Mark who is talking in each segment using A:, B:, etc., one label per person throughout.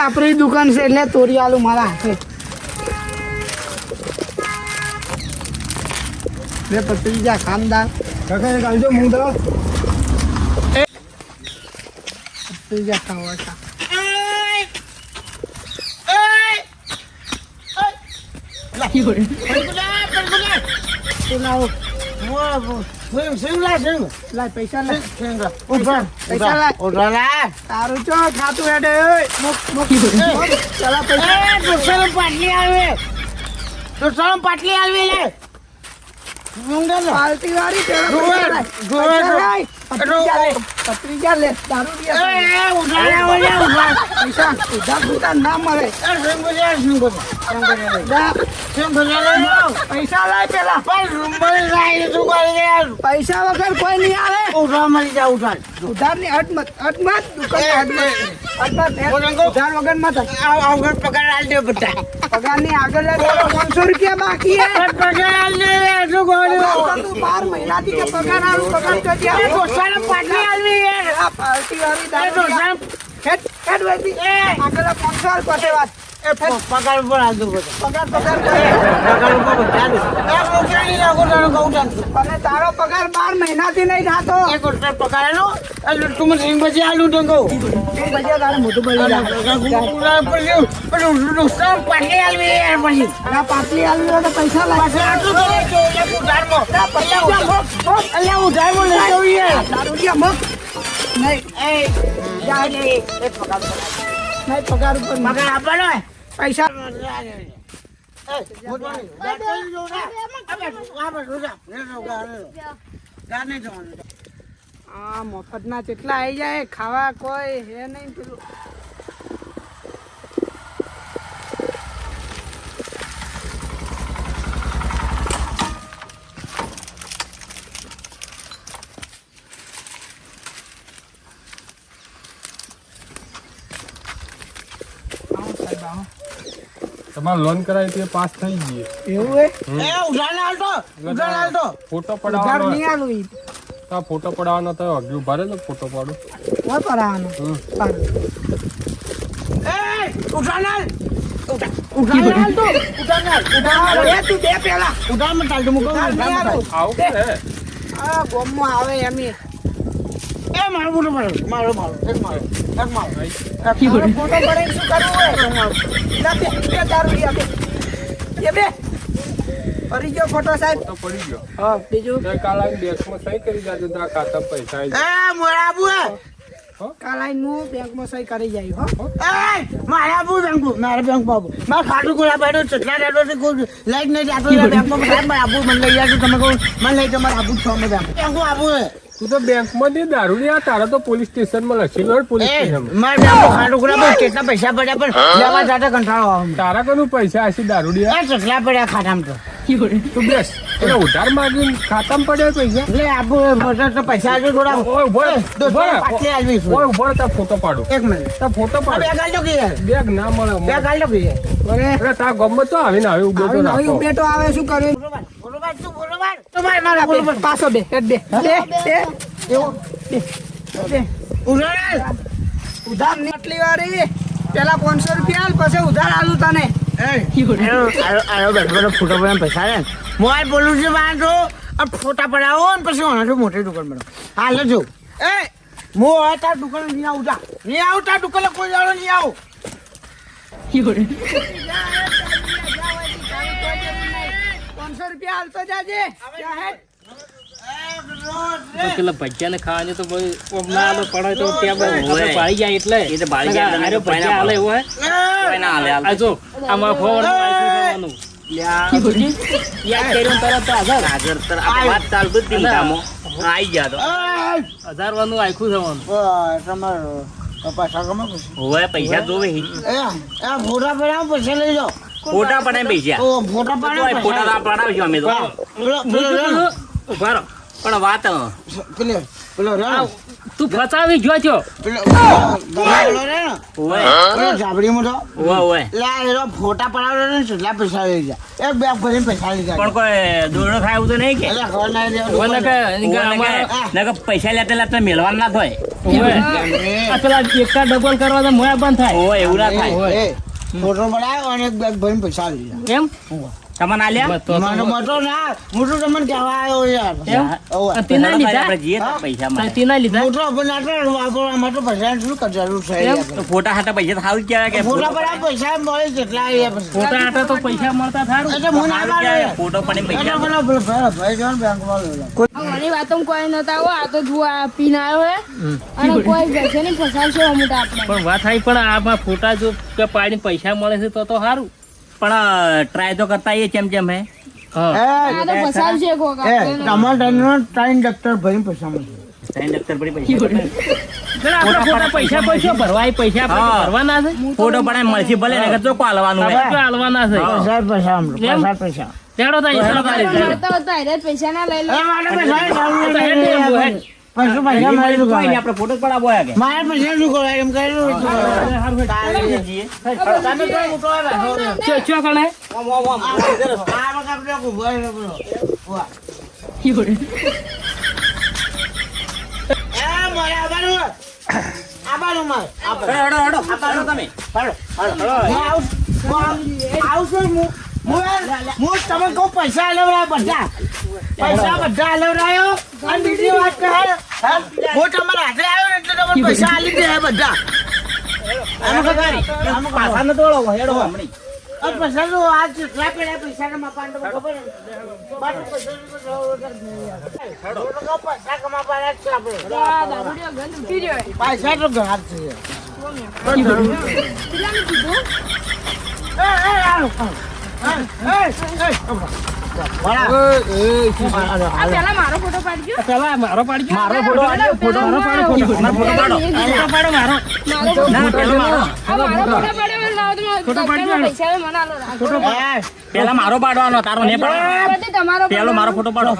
A: આપણી દુકાન છે એટલે તોડી આલુ મારા હાથે. બે પતરી જા ખાનદાર
B: કાકા એક
A: જા ખાવા ખા લાવો લાય પૈસા લે. પૈસા લાય તારું ચો ખાતું હેડે ઓય. મુક મુક ચલા પૈસા.
C: પાટલી આવી. લે.
A: પાર્ટી વાળી પેલા પૈસા લાય. પૈસા લાય. પતરી જા લે. દારૂ ડિયા પૈસા ઉધાર ઉધાર ના મળે. જા, પૈસા લાય પેલા. પૈસા વગર કોઈ નહીં આવે. ઉધાર જાય હટ ઉધાર હટ મત અટમત હટ મત હટ મત ઉધાર વગર મત પગારની આગળ પાંચસો રૂપિયા બાકી બાર મહિનાથી પગાર આવે પગાર તો આ પાર્ટી વાળી દારૂ આગળ પછી વાત. પગાર પગાર કરે. અને તારો પગાર બાર મહિના થી નહીં થતો. તું ભજીયા તારે મોટું બની જાય. અને પાટલી હોય તો પૈસા લાય. દારૂ ડિયા મગ નહીં જા, નહીં પગાર ઉપર મગ. પૈસા. આ મફતના કેટલા આવી જાય ખાવા કોઈ હે નહીં પેલું.
B: તમારે લોન કરાવી તે પાસ થઈ ગઈ
A: એવું હે?
B: ફોટો
A: ઉધાર
B: પડાવવાનો
A: નહીં આલું ઈ.
B: તા ફોટો પડાવવાનો તો અગ્યું ભરે રહે તો ફોટો પાડું.
A: કોઈ પરાવાનો
B: હમ.
A: પાડો. ઉધાર લે તું. દે પેલા. ઉધાર નહીં આલું.
B: આવું કે
A: ગોમમાં આવે એમ ઈ. તારો ફોટો પડાઈને શું કરવું હોય? લા બે, બે દારૂ લી આપે. એ બે. ફરી ગયો ફોટો સાહેબ.
B: તો પડી ગયો.
A: હા બીજું?
B: કાલ આવીને બેંકમાં સહી કરી જાજો તો આ ખાતા પૈસા આવી જાય.
A: કાલ આઈને હું બેંકમાં સહી કરી જાય હો?
C: મારા બહુ બેંક મારા બેંક બાબુ. મારા ખાતું ખોલા પાડ્યું ચટલા રેડો છે કોઈ લાઈટ નહીં જાતો બેંકમાં મારે આબુ મને લઈ જાય તમે કહું મને લઈ જાઓ મારે આબુ છો અમે બેંક બેંક આબુ
B: તું તો બેંકમાં દે દારૂ લે આ તારા તો પોલીસ સ્ટેશનમાં લખી હોય પોલીસ સ્ટેશન
C: માર બેંક ખાતું ખોલા પાડ્યું કેટલા પૈસા પડ્યા પણ લેવા જાતા કંટાળો આવે
B: તારા કનું પૈસા હશે દારૂ લે
C: આ ચકલા પડ્યા ખાતામાં તો.
B: તું બેસ. એટલે ઉધાર માગીને ખાતામાં પડ્યા પૈસા?
C: એટલે આપો મોટા તો પૈસા આજે થોડા.
B: ઓય ઊભો
C: તો
B: ઊભો રહે.
C: આવી.
B: ઓય ઊભો રહે, ફોટો પાડો.
C: એક મિનિટ.
B: તો ફોટો પાડો.
C: બે ગાલ તો કે
B: બેગ ના મળે
C: બે ગાલ તો કે
A: અરે
B: તા તારા ગામમાં તો આવીને આવી ઊભો તો
A: આવી
B: રાખો.
A: બેટો આવે શું કર્યું
C: બોલો બોલો ભાઈ તું બોલો ભાઈ
A: તો મારે મારા બે. પાછો બે બે બે. બે. એવું બે ઉધારની આટલી વાળી પેલા પાંચસો રૂપિયા આલ પછી ઉધાર આલું તને.
C: ફોટો પડાવીને પૈસા લે મોબાઈલ બોલું છું આ ફોટા પડાવો ને પછી ઓનાથી મોટી દુકાન બનાવો. હાલ જો એ મો હવે તાર દુકાને નહીં આવું જા. નહીં આવું તાર દુકાને કોઈ દાડો નહીં આવું
A: પાંચસો રૂપિયા હાલતો જાજે.
D: પેલા ભજીયા ને ખાવાની તો ના આલો પડે તો ત્યાં આપણે જાય એટલે.
E: એ તો બાળી જાય એટલે
D: ભજીયા હાલે એવું હે.
E: ના હાલે હાલ.
D: આ જો આમાં ફોન આખું થવાનું
C: તમારો પૈસા
E: પૈસા જોવે.
C: પછી લઈ જાઓ.
E: ફોટા પડાય પૈસા
C: તો ફોટા
E: ફોટા અમે રહો. પણ વાત
C: પેલો પેલો રે
D: તું ફસાવી જો છો.
C: પેલો પેલો રે
E: ઓય.
C: પેલો જાબડીમાં તો
E: ઓય ઓય.
C: લા એનો ફોટા પડાવ્યો ને કેટલા પૈસા લઈ ગયા એક બેગ ભરીને પૈસા લઈ
E: પણ કોઈ દોરડો ખાય એવું તો નહીં કે.
C: એટલે ખબર ના રહે.
D: મને કે
E: ઓય,
D: અમારા
E: નકર- નકર પૈસા લેતા લેતા મેળવા ના થાય.
D: આ પેલા એકતા ડબલ કરવા તો મોયા બંધ થાય.
E: ઓય એવું ના થાય.
C: એ, ફોટો પડાવ્યો અને એક બેગ ભરીને પૈસા લીધા
D: કેમ
E: તમને આલ્યા?
C: મને મોટો ના મોટું તમને કહેવા આવ્યો યાર.
D: લીધા?
E: પૈસા મળે
D: લીધા?
C: મોટો પણ આટલો વાપરવા માટે પૈસા શું કરવાનું છે
E: ફોટા હાટા પૈસા સારું કહેવાય કે
C: ફોટા પર પૈસા મળે કેટલા
D: ફોટા હાટા તો પૈસા મળતા થારું.
C: એટલે હું ના
E: સારું
C: પાડું.
E: ફોટો
C: પણ
E: પૈસા
C: પેલો પેલો પેલો ભાઈ જો ને બેંકમાં લઈ
F: વાતો કોઈ નતા આવો આ તો જુઓ આ પીને આવ્યો હે. અને કોઈ જશે નહીં ફસાવશે અમુક આપણે
D: પણ વાત આવી પણ આમાં ફોટા જો કે પૈસા મળે છે તો તો સારું
E: પણ ટ્રાય તો કરતા હે?
D: હા.
C: એ, ત્રણ દફતર ભરીને પૈસા
E: પૈસા
D: ખોટા પૈસા પૈસા પૈસા ભરવાના છે.
E: ફોટો પડાય મળશે ભલે ને ચોખ્ખો હાલવાનું હે
D: હાલવાના છે.
C: પૈસા પૈસા? પૈસા પૈસા
F: ના લઈ લે.
C: મારે પૈસા મારે શું કરવા?
E: આપણે ફોટો જ કે
C: મારે પૈસા શું કરવા? એમ.
E: જઈએ.
C: તમે તો રે.
D: ચો-?
C: આ વખત આપણે. એ, મારે મારે.
E: હેડો. તમે.
C: હું હું આવું- આવું છું હું. હું એ- તમે કહું પૈસા લેવડાવ્યા બધા પૈસા બધા લેવડાવ્યો અને બીજી વાત કે હે, હે, તમારા હાથે આવ્યો એટલે તમને પૈસા આલી દે બધા
E: આમાં તો ગાડી. પાછા ન દોડો, હેડો હમણાં.
C: આ પૈસા તો આ જેટલા પડ્યા પૈસા માપાને તમને ખબર ને બાકી પૈસાની તો જરૂર જ નહીં તો પૈસા કમાવાના જ છે આપણે. પૈસા તો ઘણા
F: કીધું
C: એ, એ, એ, એ,
F: મારો ફોટો પાડજો
D: મારો પાડજો.
E: મારો ફોટો ફોટો મારો ફોટો. પાડો.
D: પાડો મારો.
F: મારો
E: ના, પેલો મારો.
F: ફોટો
E: પેલા પાડવાનો તારો ને પાડવાનો પેલો મારો ફોટો પાડો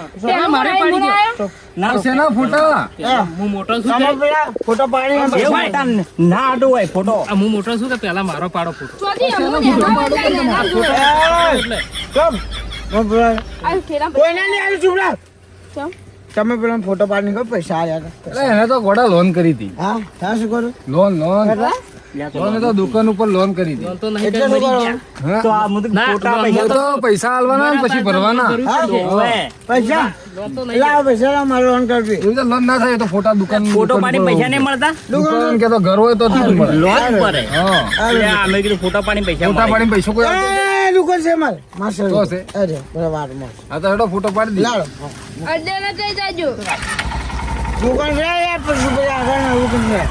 D: મારે પાડી.
E: ના
C: એ,
D: હું મોટો છું
C: ફોટો પાડીને
E: ના આડો હોય ફોટો
D: હું મોટો છું કે પેલા મારો પાડો ફોટો
F: ચોથી
C: કોઈને નહીં આવ્યું
F: ચમ.
C: તમે પેલા ફોટો પૈસા આવ્યા હતા.
G: એને તો ગોડા લોન કરી હતી
C: હા હા શું કરું
G: લોન લોન લોન તો દુકાન ઉપર લોન કરી હતી
D: તો નહીં
C: એટલે
D: કરી
C: શું
D: મરી
C: કરું
D: ગયા.
E: તો આ મુદ્દે
D: ના,
E: ખોટા
D: લોન
E: પૈસા
G: એ તો પૈસા આલવાના પછી ભરવાના
C: પૈસા
D: લોન તો નહીં
C: લાવો પૈસા મારે લોન કરવી
G: એવી તો લોન ના થાય તો ફોટા દુકાન
E: ફોટો પાડી પૈસા નહીં મળતા
G: દુકાન કે તો ઘર હોય તો
E: લોન પડે
G: હા
E: અમે કીધું ફોટો પાડી પૈસા
G: ફોટા. પાડીને કોઈ
C: એ છે મારે? માસ્ટર
G: તો છે.
C: અરે બરાબરમાં
G: આ તો હેડો ફોટો પાડી દી.
C: લાડો.
F: અડે ન કઈ જાજો.
C: દુકાન રે યાર પછી પછી આગળ ના દુકાન રે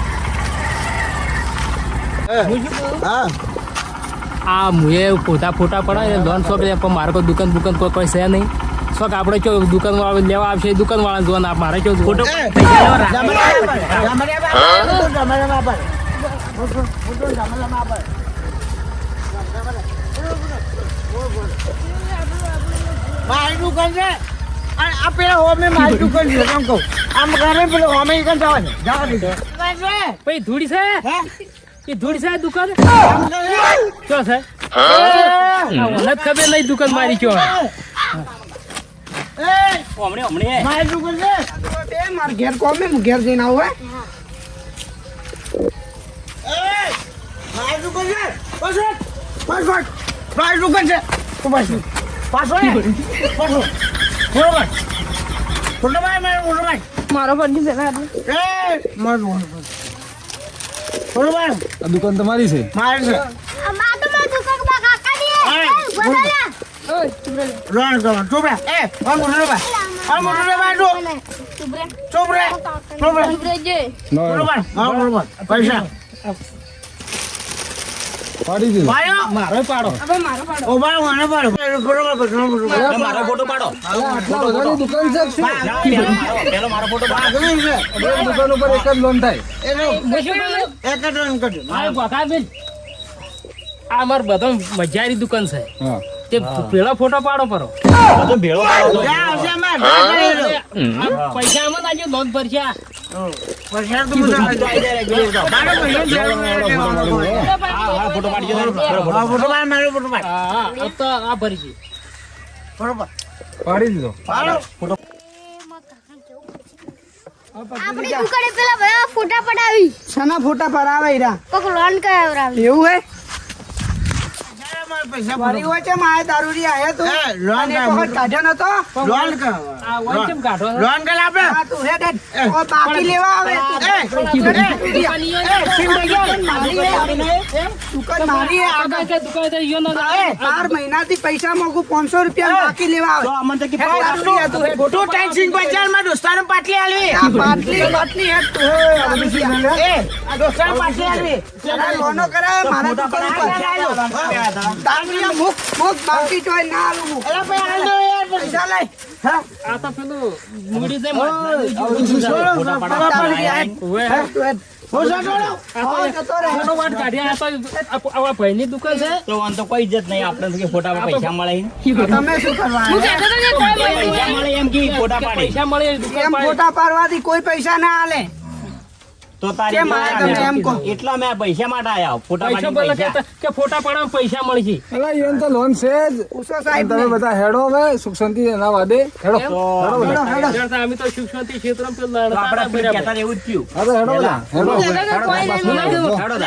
C: હા.
D: આ મુએ પોતા ફોટા પડાય લોન શોખ લે પણ મારે કોઈ દુકાન દુકાન કોઈ કોઈ છે નહીં. શોખ આપણે ચો દુકાન વાળા લેવા આવશે? દુકાન વાળા જોવાના મારે ચો
E: ફોટો.
C: ફોટો. ફોટો મારી દુકાન છે. અને આ પેલા હોમે મારી દુકાન છે એમ કહું. આમ ઘરે પેલો હોમે ઈ જવા દે જવા દીધો.
D: પછી ધૂળી છે? એ ધૂળી છે આ દુકાન?
C: આમ
D: છે?
C: એ,
D: આ ખબર નહીં દુકાન મારી ચો
E: હમણે હમણે.
C: મારી દુકાન છે. માર ઘેર કોમે હું ઘેર જઈને આવું હે. મારી દુકાન છે. બસ બસ બસ બસ. મારી દુકાન છે. પાછો ને પાછો થોડો બસ થોડો ભાઈ મારે થોડો ભાઈ
F: મારો ફોટો છે
C: એ મારું
G: આ દુકાન તમારી છે?
C: મારે
F: ઓય
C: રોણ એ ઓન મોટો ઓન મોટો હા પૈસા
G: પાડી દીધો.
C: પાડો
D: મારો પાડો.
F: હવે મારો પાડો.
C: ઓ ભાઈ મને પાડો?
E: મારો ફોટો પાડો.
G: આટલા બધાની દુકાન છે
E: પેલો મારો ફોટો પાડો.
C: છે
G: દુકાન ઉપર એક જ લોન થાય.
C: એક જ લોન કરજો.
D: મારે ગોથાબેન, આ અમાર બધો મજારી દુકાન છે. તે પેલો ફોટો પાડો પરો.
E: બધો ભેળો
D: પૈસા આમાં આજે લોન ભરશે
C: પાડ, ફોટો
F: આપણી દુકાને પેલા બધા ફોટા પડાવી.
A: શાના ફોટા પડાવે ઈરા?
F: કોક લોન કરાવરાવી
A: એવું હે?
C: પૈસા
A: મારી
C: ફોટો
A: વચ્ચે મારે દારૂડી આયા તું
C: લોન
A: કાઢ્યો નતો
C: લોન કર.
D: કેમ કાઢો
C: લોન કર આપણે.
A: તું હેડ હેડ. ઓ, બાકી લેવા આવે
C: એ,
A: એ, શિવ ભગવાન મારી હે. દુકાન મારી
D: તો ન
A: મહિનાથી પૈસા માંગુ પાંચસો રૂપિયા બાકી લેવા આવે.
E: તો અમને તો કે
A: આ
C: પાટલી આલવી.
A: આ પાટલી પાટલી હે, દારૂડી
C: એ, આ દોસ્તાને પાટલી આલવી.
A: તારા લોનો કરાવે મારા દુકાન બાકી ના આલું
C: અલા, ભાઈ, દો પૈસા લઈ.
A: હા,
D: આ તો પેલું મૂડી
A: પાડે.
D: ફોટા
A: પાડવાથી કોઈ પૈસા ના આલે.
E: તો તારી
A: કેમ એમ કહો?
E: એટલા મેં પૈસા માટે આયા. ફોટા
D: પૈસા કે ફોટા પાડવામાં પૈસા મળશે.
G: ઈવન તો લોન છે જ.
A: ઉષો સાહેબ
G: તમે બધા હેડો હવે સુખ શાંતિ એના વાદે. હેડો.
A: હેડો, હેડો.
D: અમે તો ક્ષેત્રમાં પેલું લડતા
E: આપણે એવું જ થયું.
G: હેડો હેડો.
E: હેડો હેડો હેડો.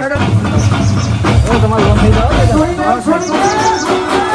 D: હેડો.
G: તમારે લોન થઈ જાવ.
A: હેડો.